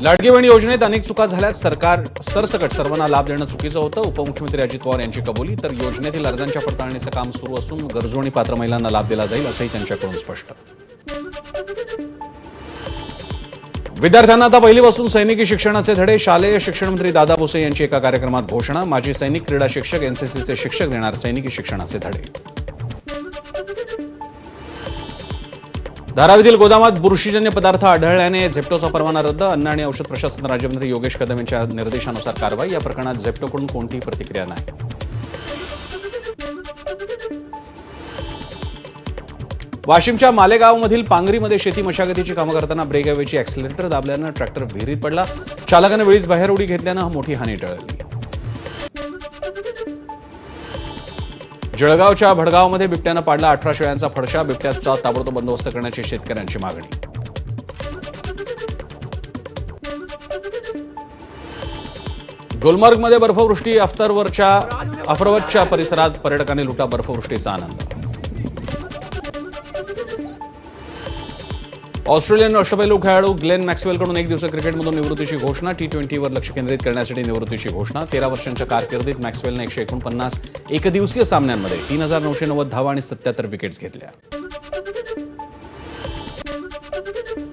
लाडकी बहीण योजनेत अनेक चुका झाल्यात. सरकार सरसकट सर्वांना लाभ देणं चुकीचं होतं. उपमुख्यमंत्री अजित पवार यांची कबुली. तर योजनेतील अर्जांच्या पडताळणीचं काम सुरू असून गरजू आणि पात्र महिलांना लाभ दिला जाईल असंही त्यांच्याकडून स्पष्ट. विद्यार्थ्यांना आता पहिलीपासून सैनिकी शिक्षणाचे धडे. शालेय शिक्षण मंत्री दादा भुसे यांची एका कार्यक्रमात घोषणा. माजी सैनिक क्रीडा शिक्षक एनसीसीचे शिक्षक देणार सैनिकी शिक्षणाचे धडे. धारावीतील गोदामात बुरशीजन्य पदार्थ आढळल्याने झेप्टोचा परवाना रद्द. अन्न आणि औषध प्रशासन राज्यमंत्री योगेश कदम यांच्या निर्देशानुसार कारवाई. या प्रकरणात झेप्टोकडून कोणतीही प्रतिक्रिया नाही. वाशिमच्या मालेगावमधील पांगरीमध्ये शेती मशागतीची कामं करताना ब्रेकऐवजी ऍक्सिलेटर दाबल्यानं ट्रॅक्टर विहिरीत पडला. चालकानं वेळीच बाहेर उडी घेतल्यानं मोठी हानी टळली. जळगावच्या भडगावमध्ये बिबट्यानं पाडला अठरा शेळ्यांचा फडशा. बिबट्याचा ताबडतोब बंदोबस्त करण्याची शेतकऱ्यांची मागणी. गुलमर्गमध्ये बर्फवृष्टी अफ्तरवरच्या अफरवतच्या परिसरात पर्यटकांनी लुटा बर्फवृष्टीचा आनंद. ऑस्ट्रेलियन अष्टपैलू खेळाडू ग्लेन मॅक्सवेलकडून एक दिवसीय क्रिकेटमधून निवृत्तीची घोषणा टी ट्वेंटीवर लक्ष केंद्रित करण्यासाठी निवृत्तीची घोषणा. तेरा वर्षांच्या कारकिर्दीत मॅक्सवेलने एकशे एकोणपन्नास एकदिवसीय सामन्यांमध्ये तीन हजार नऊशे नव्वद धावा आणि सत्याहत्तर विकेट्स घेतल्या.